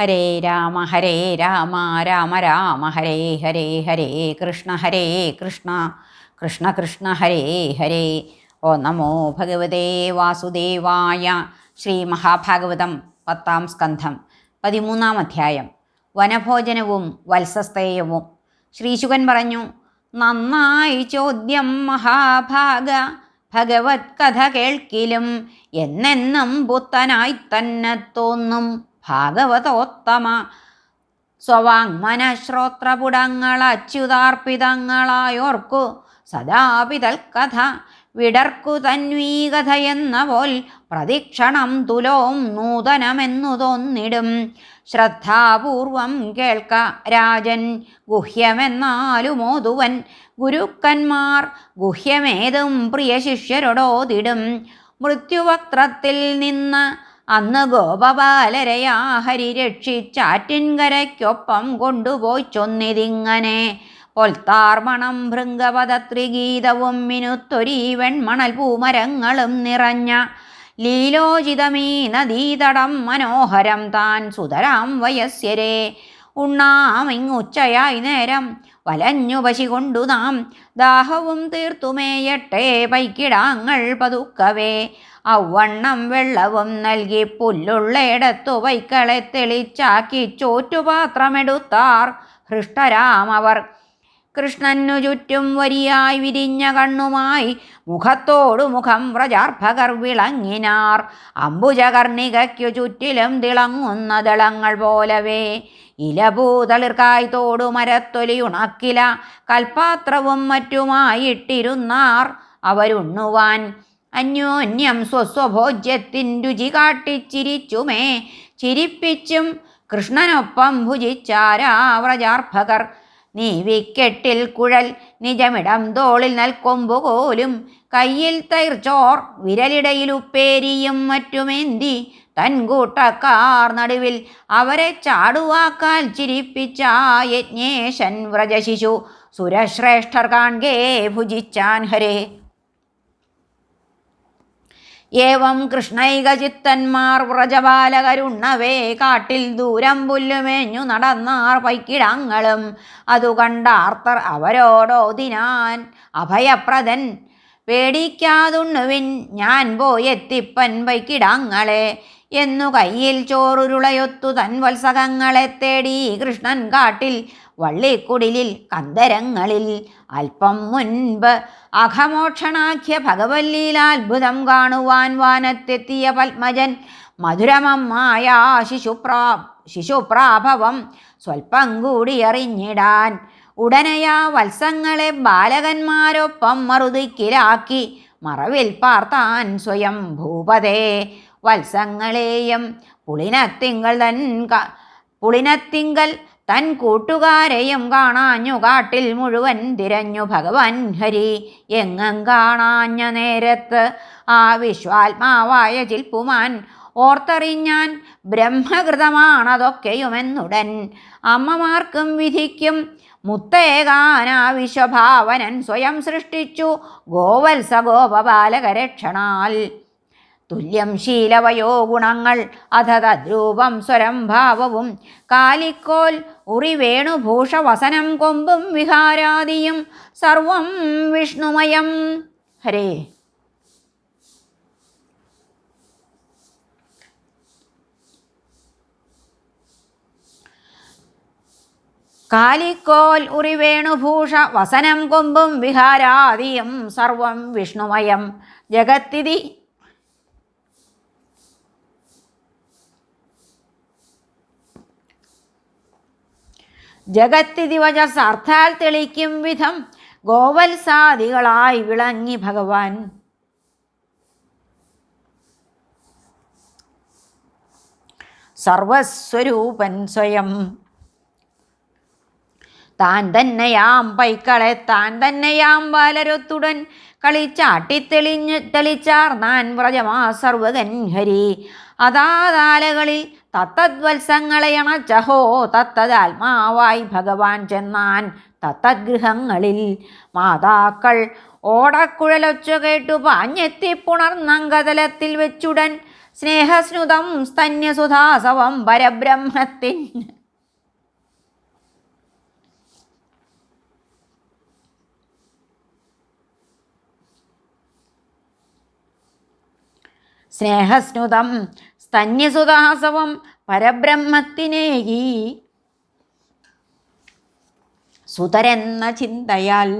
ഹരേ രാമ ഹരേ രാമ രാമ രാമ ഹരേ ഹരേ ഹരേ കൃഷ്ണ ഹരേ കൃഷ്ണ കൃഷ്ണ കൃഷ്ണ ഹരേ ഹരേ. ഓ നമോ ഭഗവതേ വാസുദേവായ ശ്രീ മഹാഭാഗവതം പത്താം സ്കന്ധം പതിമൂന്നാം അധ്യായം. വനഭോജനവും വത്സസ്തേയവും. ശ്രീശുകൻ പറഞ്ഞു നന്നായി ചോദ്യം മഹാഭാഗ ഭഗവത് കഥ കേൾക്കിലും എന്നെന്നും പുത്തനായി തന്നെ തോന്നും. ഭാഗവതോത്തമ. സ്വവാങ്മനശ്രോത്രപുടങ്ങൾ അച്യുതാർപ്പിതങ്ങളായോർക്കു സദാപിതൽ കഥ വിടർക്കു തന്വീകഥയെന്ന പോൽ പ്രതിക്ഷണം തുലോം നൂതനമെന്നു തോന്നിടും ശ്രദ്ധാപൂർവം കേൾക്ക രാജൻ ഗുഹ്യമെന്നാലുമോതുവൻ ഗുരുക്കന്മാർ ഗുഹ്യമേതും പ്രിയ ശിഷ്യരോടോതിടും മൃത്യുവക്ത്രത്തിൽ നിന്ന് അന്ന് ഗോപബാലരയാ ഹരി രക്ഷിച്ചാറ്റിൻകരയ്ക്കൊപ്പം കൊണ്ടുപോയി ചൊന്നിതിങ്ങനെ. പൊൽത്താർമണം ഭൃംഗപദത്രിഗീതവും മിനുത്തൊരീ വെൺമണൽ പൂമരങ്ങളും നിറഞ്ഞ ലീലോചിതമീ നദീതടം മനോഹരം താൻ സുതരാം വയസ്യരെ. ഉണ്ണാമിങ്ങുച്ചയായി നേരം വലഞ്ഞു പശി കൊണ്ടു നാം. ദാഹവും തീർത്തുമേയട്ടെ പൈക്കിടാങ്ങൾ പതുക്കവേ. ഔവണ്ണം വെള്ളവും നൽകി പുല്ലുള്ളയിടത്തു പൈക്കളെ തെളിച്ചാക്കി ചോറ്റുപാത്രമെടുത്താർ. ഹൃഷ്ടരാമവർ കൃഷ്ണനു ചുറ്റും വരിയായി വിരിഞ്ഞ കണ്ണുമായി മുഖത്തോടു മുഖം വ്രജാർഭകർ വിളങ്ങിനാർ. അംബുജകർണികയ്ക്കു ചുറ്റിലും തിളങ്ങുന്ന ദളങ്ങൾ പോലവേ. ഇലപൂതളിർക്കായി തോടു മരത്തൊലിയുണക്കില കൽപാത്രവും മറ്റുമായിട്ടിരുന്നാർ അവരുണ്ണുവാൻ. അന്യോന്യം സ്വസ്വഭോജ്യത്തിൻ രുചി കാട്ടിച്ചിരിച്ചുമേ. ചിരിപ്പിച്ചും കൃഷ്ണനൊപ്പം ഭുജിച്ചാരാ വ്രജാർഭകർ നീ വിക്കെട്ടിൽ കുഴൽ നിജമിടം തോളിൽ നൽക്കൊമ്പുകോലും കയ്യിൽ തൈർച്ചോർ വിരലിടയിൽ ഉപ്പേരിയും മറ്റുമേന്തി തൻകൂട്ടക്കാർ നടുവിൽ അവരെ ചാടുവാക്കാൽ ചിരിപ്പിച്ച യജ്ഞേശൻ വ്രജശിശു. സുരശ്രേഷ്ഠർ കാൺകേ ഭുജിച്ചാൻ ഹരേ. ഏവം കൃഷ്ണൈകചിത്തന്മാർ വ്രജബാലകരുണ്ണവേ കാട്ടിൽ ദൂരം പുല്ലുമേഞ്ഞു നടന്നാർ പൈക്കിടങ്ങളും. അതു അവരോടോ ദിനാൻ അഭയപ്രദൻ. പേടിക്കാതുണ്ണുവിൻ ഞാൻ പോയെത്തിപ്പൻ പൈക്കിടങ്ങളെ. എന്നു കയ്യിൽ ചോറുരുളയൊത്തു തൻ വത്സകങ്ങളെ തേടി കൃഷ്ണൻ കാട്ടിൽ വള്ളിക്കുടിലിൽ കന്തരങ്ങളിൽ അല്പം മുൻപ് അഘമോക്ഷണാഖ്യ ഭഗവല്ലീലാത്ഭുതം കാണുവാൻ വാനത്തെത്തിയ പത്മജൻ മധുരമമായ ശിശുപ്രാ ശിശുപ്രാഭവം സ്വൽപ്പം കൂടി അറിഞ്ഞിടാൻ ഉടനെയാ വത്സങ്ങളെ ബാലകന്മാരൊപ്പം മറുതിക്കിലാക്കി മറവിൽ പാർത്താൻ സ്വയം ഭൂപതേ. വത്സങ്ങളെയും പുളിനത്തിങ്കൾ തൻ പുളിനത്തിങ്കൽ തൻ കൂട്ടുകാരെയും കാണാഞ്ഞു കാട്ടിൽ മുഴുവൻ തിരഞ്ഞു ഭഗവാൻ ഹരി. എങ്ങും കാണാഞ്ഞ നേരത്ത് ആ വിശ്വാത്മാവായ ചിൽപ്പുമാൻ ഓർത്തറിഞ്ഞാൻ ബ്രഹ്മകൃതമാണതൊക്കെയുമെന്നുടൻ അമ്മമാർക്കും വിധിക്കും. മുത്തേകാനാ വിശ്വഭാവനൻ സ്വയം സൃഷ്ടിച്ചു ഗോവത്സ ഗോപബാലകരക്ഷണാൽ തുല്യം ശീലവയോ ഗുണങ്ങൾ അധ തദ്രൂപം സ്വരം ഭാവവും കാലിക്കോൽ ഉറി വേണുഭൂഷവസനം കൊമ്പും വിഹാരാദിയും സർവം വിഷ്ണുമയം. ഹരേ. കാലിക്കോൽ ഉറി വേണുഭൂഷ വസനം കൊമ്പും വിഹാരാദിയും സർവം വിഷ്ണുമയം. ജഗത്തിതി ജഗത്തിദിവച സാർത്ഥാൽ തെളിക്കും വിധം ഗോവത്സാദികളായി വിളങ്ങി ഭഗവാൻ. സർവസ്വരൂപൻ സ്വയം. താൻ തന്നെയാം പൈക്കളെ താൻ തന്നെയാം ബാലരൊത്തുടൻ കളിച്ചാട്ടിത്തെളിഞ്ഞ് തെളിച്ചാർ നാൻ വ്രജമാ സർവകൻ ഹരി അതാതാലകളിൽ തത്തദ്വത്സങ്ങളെ ചഹോ തത്തതാത്മാവായി ഭഗവാൻ ചെന്നാൻ തത്തദ്ഗൃഹങ്ങളിൽ മാതാക്കൾ ഓടക്കുഴലൊച്ച കേട്ടു പാഞ്ഞെത്തിപ്പുണർന്നങ്കതലത്തിൽ വെച്ചുടൻ. സ്നേഹസ്നുതം സ്തന്യസുധാസവം പരബ്രഹ്മത്തിൻ. സ്നേഹസ്നുതം സ്തന്യസുധാസവം പരബ്രഹ്മത്തിനേകി സുതരെന്ന ചിന്തയാൽ.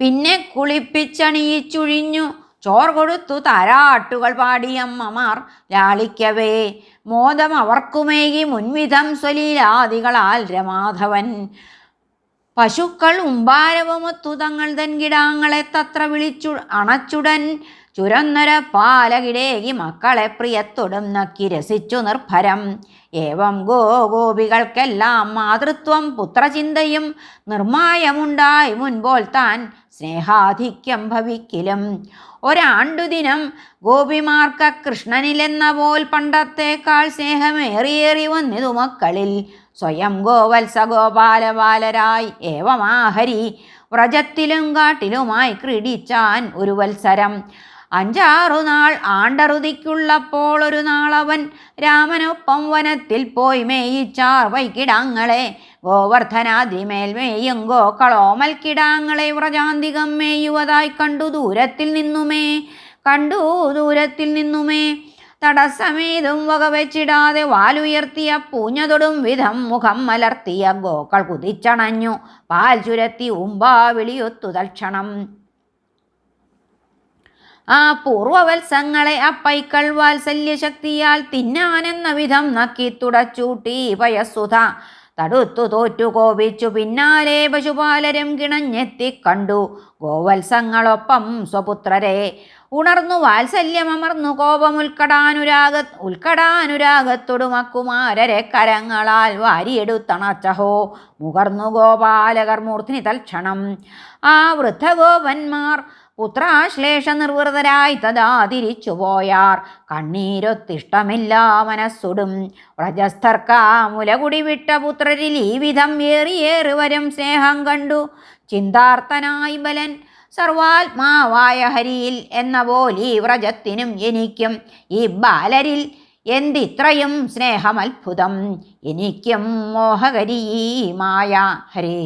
പിന്നെ കുളിപ്പിച്ചണിയിച്ചുഴിഞ്ഞു ചോർ കൊടുത്തു താരാട്ടുകൾ പാടിയമ്മമാർ ലാളിക്കവേ. മോദം അവർക്കുമേകി മുൻവിധം സ്വലീലാദികളാൽ രമാധവൻ. പശുക്കൾ ഉമ്പാരവുമൊത്തു തങ്ങൾ തൻകിടാങ്ങളെ തത്ര വിളിച്ചു അണച്ചുടൻ ചുരന്നൊര പാലകിടേകി മക്കളെ പ്രിയത്തൊടും നക്കി രസിച്ചു നിർഭരം. ഏവം ഗോ ഗോപികൾക്കെല്ലാം മാതൃത്വം പുത്രചിന്തയും നിർമായമുണ്ടായി മുൻപോൽ താൻ സ്നേഹാധിക്യം ഭവിക്കിലും. ഒരാണ്ടുദിനം ഗോപിമാർക്ക കൃഷ്ണനിലെന്ന പോൽ പണ്ടത്തേക്കാൾ സ്നേഹമേറിയേറി വന്നിതു മക്കളിൽ. സ്വയം ഗോവത്സ ഗോപാലബാലരായി ഏവമാഹരി വ്രജത്തിലും കാട്ടിലുമായി ക്രീഡിച്ചാൻ ഒരു വത്സരം. അഞ്ചാറു നാൾ ആണ്ടറുതിക്കുള്ളപ്പോൾ ഒരു നാളവൻ രാമനൊപ്പം വനത്തിൽ പോയി മേയിച്ചാർ വൈകിടാങ്ങളെ ഗോവർദ്ധനാദ്രിമേൽ മേയും ഗോക്കളോമൽ കിടാങ്ങളെ വ്രജാന്തികം മേയുവതായി കണ്ടു ദൂരത്തിൽ നിന്നുമേ. കണ്ടു ദൂരത്തിൽ നിന്നുമേ. തടസ്സമേതും വകവെച്ചിടാതെ വാലുയർത്തിയ പൂഞ്ഞതൊടും വിധം മുഖം മലർത്തിയ ഗോക്കൾ കുതിച്ചണഞ്ഞു. പാൽ ചുരത്തി ഉമ്പാവിളിയൊത്തു തൽക്ഷണം ആ പൂർവവത്സങ്ങളെ അപ്പൈക്കൾ വാത്സല്യശക്തിയാൽ തിന്നാനെന്ന വിധം നക്കി തുടച്ചൂട്ടി പയസുധ തടുത്തു തോറ്റു കോപിച്ചു പിന്നാലെ പശുപാലരും കിണഞ്ഞെത്തി കണ്ടു ഗോവത്സങ്ങളൊപ്പം സ്വപുത്രരെ. ഉണർന്നു വാത്സല്യമമർന്നു കോപമുൽക്കടാനുരാഗ ഉൽക്കടാനുരാഗത്തൊടുമക്കുമാരരെ കരങ്ങളാൽ വാരിയെടുത്തണച്ചഹോ. മുകർന്നു ഗോപാലകർ മൂർത്തിനി തൽക്ഷണം ആ വൃദ്ധഗോപന്മാർ പുത്രാശ്ലേഷ നിർവൃതരായി തഥാ തിരിച്ചുപോയാർ കണ്ണീരൊത്തിഷ്ടമില്ല മനസ്സുടും. വ്രജസ്ഥർക്കാമുലകുടി വിട്ട പുത്രരിൽ ഈ വിധം ഏറിയേറി വരും സ്നേഹം കണ്ടു. ചിന്താർത്ഥനായി ബലൻ സർവാത്മാവായ ഹരിയിൽ എന്ന പോലെ ഈ വ്രജത്തിനും എനിക്കും ഈ ബാലരിൽ എന്തിത്രയും സ്നേഹമത്ഭുതം. എനിക്കും മോഹകരീമായ ഹരേ.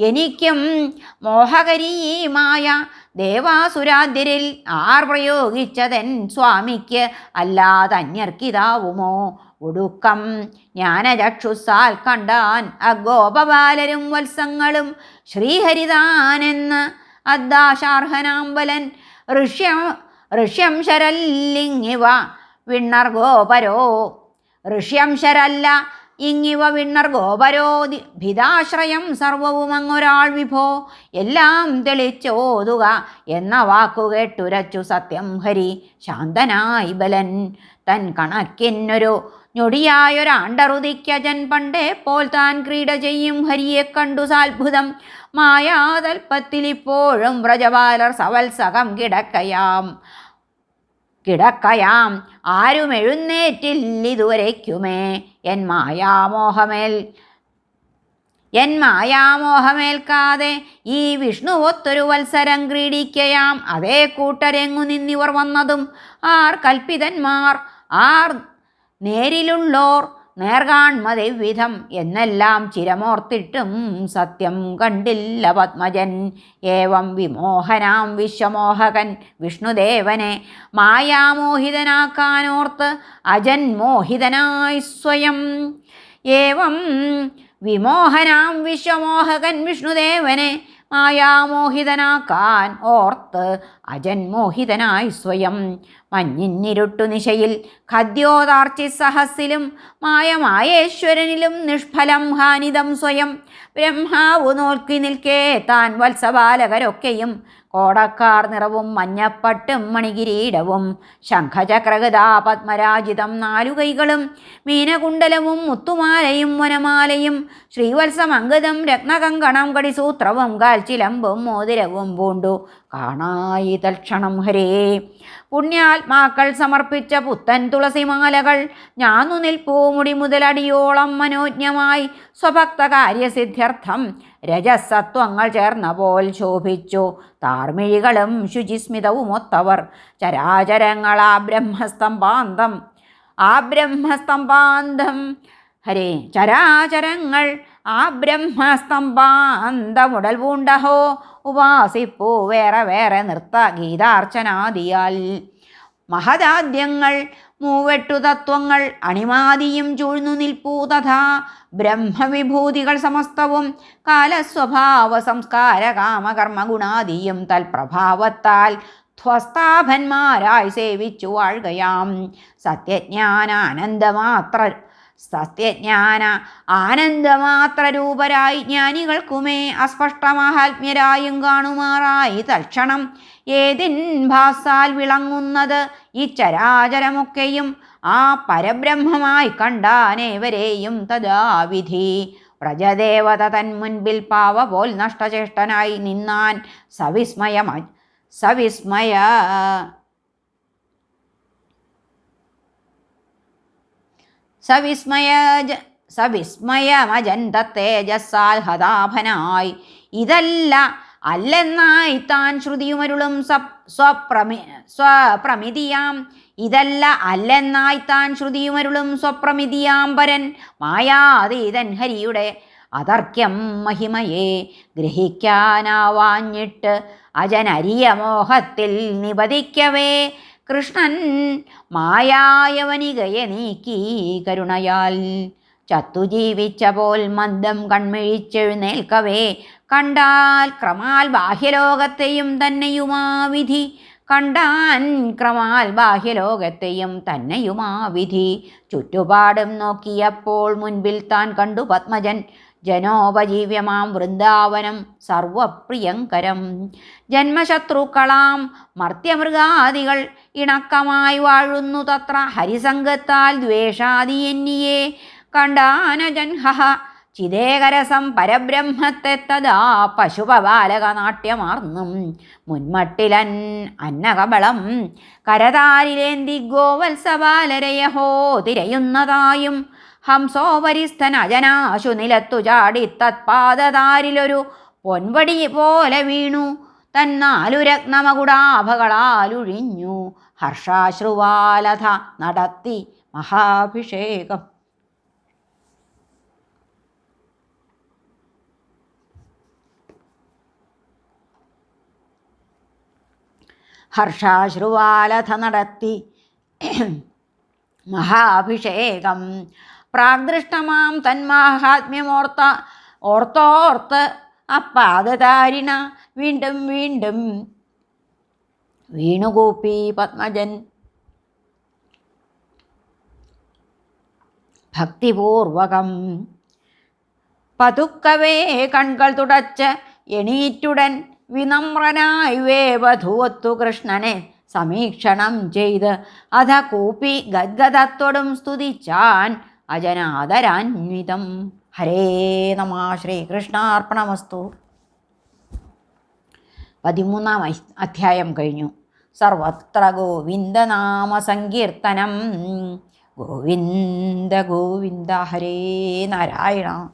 എനിക്കും മോഹകരീമായ ദേവാസുരാതിരിൽ ആർ പ്രയോഗിച്ചതൻ സ്വാമിക്ക് അല്ലാതെ അന്യർക്കിതാവുമോ ഒടുക്കം ജ്ഞാനചക്ഷുസാൽ കണ്ടാൻ അഗോപബാലരും വത്സങ്ങളും ശ്രീഹരിതാനെന്ന് അദ്ദാശാർഹനാമ്പലൻ ഋഷ്യം ഋഷ്യം ശരല്ലിങ്ങിവ വിണ്ണർ ഗോപരോ ഋഷ്യം ശരല്ല ഇങ്ങിവ വിണ്ണർ ഗോപരോ ദി- ഭിതാശ്രയം സർവവും അങ്ങൊരാൾ വിഭോ. എല്ലാം തെളിച്ചോതുക എന്ന വാക്കു കേട്ടുരച്ചു സത്യം ഹരി ശാന്തനായി ബലൻ. തൻ കണക്കിന്നൊരു ഞൊടിയായൊരാണ്ടറുതിക്കജൻ പണ്ടേ പോൽ താൻ ക്രീഡ ചെയ്യും ഹരിയെ കണ്ടു സാത്ഭുതം. മായാതൽപ്പത്തിലിപ്പോഴും വ്രജപാലർ സവത്സകം കിടക്കയാം. കിടക്കയാം. ആരും എഴുന്നേറ്റില്ല എഴുന്നേറ്റില്ലിതുവരയ്ക്കുമേ എൻ മായാമോഹമേൽ എൻ മായാമോഹമേൽക്കാതെ ഈ വിഷ്ണു ഒത്തൊരു വത്സരം ക്രീഡിക്കയാം. അതേ കൂട്ടരെങ്ങു നിന്നിവർ വന്നതും ആർ കൽപ്പിതന്മാർ ആർ നേരിലുള്ളോർ നേർകാൺമതിവിധം എന്നെല്ലാം ചിരമോർത്തിട്ടും സത്യം കണ്ടില്ല പത്മജൻ. ഏവം വിമോഹനാം വിശ്വമോഹകൻ വിഷ്ണുദേവനെ മായാമോഹിതനാക്കാനോർത്ത് അജൻ മോഹിതനായി സ്വയം. ഏവം വിമോഹനാം വിശ്വമോഹകൻ വിഷ്ണുദേവനെ മായാമോഹിതനാക്കാൻ ഓർത്ത് അജൻ മോഹിതനായി സ്വയം മഞ്ഞിന്നിരുട്ടു നിശയിൽ ഖദ്യോദാർച്ചി സഹസിലും മായമായേശ്വരനിലും നിഷ്ഫലം ഹാനിതം സ്വയം ബ്രഹ്മാവു നോക്കി നിൽക്കേ താൻ വത്സബാലകരൊക്കെയും കോടക്കാർ നിറവും മഞ്ഞപ്പട്ടും മണികിരീടവും ശംഖചക്രഗതാ പത്മരാജിതം നാലുകൈകളും മീനകുണ്ടലവും മുത്തുമാലയും വനമാലയും ശ്രീവത്സമംഗതം രത്നകങ്കണം കടിസൂത്രവും കാൽച്ചിലമ്പും മോതിരവും പൂണ്ടു കാണായി തൽക്ഷണം ഹരേ. പുണ്യാത്മാക്കൾ സമർപ്പിച്ച പുത്തൻ തുളസിമാലകൾ ഞാനു നിൽപ്പൂമുടി മുതലടിയോളം മനോജ്ഞമായി സ്വഭക്ത കാര്യസിദ്ധ്യർത്ഥം രജസത്വങ്ങൾ ചേർന്ന പോൽ ശോഭിച്ചു. താർമിഴികളും ശുചിസ്മിതവുമൊത്തവർ ചരാചരങ്ങളാ ബ്രഹ്മസ്തംഭാന്തം. ആ ബ്രഹ്മസ്തംഭാന്തം ഹരേ ചരാചരങ്ങൾ ആ ബ്രഹ്മസ്തംഭാന്തമുടൽ പൂണ്ടഹോ ഉപാസിപ്പൂ വേറെ വേറെ നൃത്ത ഗീതാർച്ചനാദിയാൽ. മഹദാദ്യങ്ങൾ മൂവെട്ടു തത്വങ്ങൾ അണിമാതിയും ചൂഴ്ന്നു നിൽപ്പൂ തഥാ ബ്രഹ്മവിഭൂതികൾ സമസ്തവും. കാലസ്വഭാവ സംസ്കാര കാമകർമ്മ ഗുണാദിയും തൽപ്രഭാവത്താൽ ധ്വസ്താഭന്മാരായി സേവിച്ചു വാഴുകയാം. സത്യജ്ഞാനാനന്ദമാത്ര സത്യജ്ഞാന ആനന്ദമാത്ര രൂപരായി ജ്ഞാനികൾക്കുമേ അസ്പഷ്ടമാഹാത്മ്യരായും കാണുമാറായി തൽക്ഷണം ഏതിൻ ഭാസാൽ വിളങ്ങുന്നത് ഈ ചരാചരമൊക്കെയും ആ പരബ്രഹ്മമായി കണ്ടാനേവരെയും തഥാവിധി പ്രജദേവത തൻ മുൻപിൽ പാവ പോൽ നഷ്ടചേഷ്ടനായി നിന്നാൻ സവിസ്മയ സവിസ്മയ സവിസ്മയ സവിസ്മയമജന്ത തേജസ്സാൽ ഹതാഭനായി ഇതല്ല അല്ലെന്നായി താൻ ശ്രുതിയുമരുളും സ്വപ്രമി സ്വപ്രമിതിയാം. ഇതല്ല അല്ലെന്നായി താൻ ശ്രുതിയുമരുളും സ്വപ്രമിതിയാം പരൻ. മായാതീതൻ ഹരിയുടെ അതർക്യം മഹിമയെ ഗ്രഹിക്കാനാവാഞ്ഞിട്ട് അജനരിയ മോഹത്തിൽ നിപതിക്കവേ. കൃഷ്ണൻ മായായവനികയെ നീക്കി കരുണയാൽ. ചത്തു ജീവിച്ച പോൽ മന്ദം കൺമിഴിച്ചെഴുന്നേൽക്കവേ കണ്ടാൽ ക്രമാൽ ബാഹ്യലോകത്തെയും തന്നെയുമാ വിധി കണ്ടാൻ ക്രമാൽ ബാഹ്യലോകത്തെയും തന്നെയുമാ വിധി ചുറ്റുപാടും നോക്കിയപ്പോൾ മുൻപിൽ താൻ കണ്ടു പത്മജൻ. ജനോപജീവ്യമാം വൃന്ദാവനം സർവപ്രിയങ്കരം. ജന്മശത്രുക്കളാം മർത്യമൃഗാദികൾ ഇണക്കമായി വാഴുന്നു തത്ര. ഹരിസംഗത്താൽ ദ്വേഷാദി എന്നിയെ കണ്ടാനജൻഹ ചിതേകരസം പരബ്രഹ്മത്തെ തഥാ പശുപബാലക നാട്യമാർന്നും മുൻമട്ടിലൻ അന്നകബളം കരതാരിലേന്തി ഗോവത്സബാലരയഹോ തിരയുന്നതായും ഹംസോപരിസ്ഥൻ അജനാശു നിലത്തു ചാടി തത്പാദതാരിലൊരു പൊൻപടി പോലെ വീണു. തന്നാലു രത്നമകുടാഭകളാലുഴിഞ്ഞു. ഹർഷാശ്രുവാലഥ നടത്തി മഹാഭിഷേകം. ഹർഷാശ്രുവാലഥ നടത്തി മഹാഭിഷേകം. പ്രാഗ്ദൃഷ്ടമാം തന്മാഹാത്മ്യമോർത്ത ഓർത്തോർത്ത് അപ്പാദതാരിണ വീണ്ടും വീണ്ടും. വീണുകൂപ്പി പത്മജൻ. ഭക്തിപൂർവകം. പതുക്കവേ കൺകൾ തുടച്ച് എണീറ്റുടൻ വിനമ്രനായി വേവധൂവത്തു കൃഷ്ണനെ സമീക്ഷണം ചെയ്ത്. അധ കൂപ്പി ഗദ്ഗതത്തോടും സ്തുതിച്ചാൻ അജനാദരാന്വിതം. ഹരേ നമ ശ്രീകൃഷ്ണാർപ്പണമസ്തു പതിമൂന്നാം അധ്യായം കഴിഞ്ഞു. സർവത്ര ഗോവിന്ദനാമ സങ്കീർത്തനം. ഗോവിന്ദ ഗോവിന്ദ ഹരേ നാരായണ.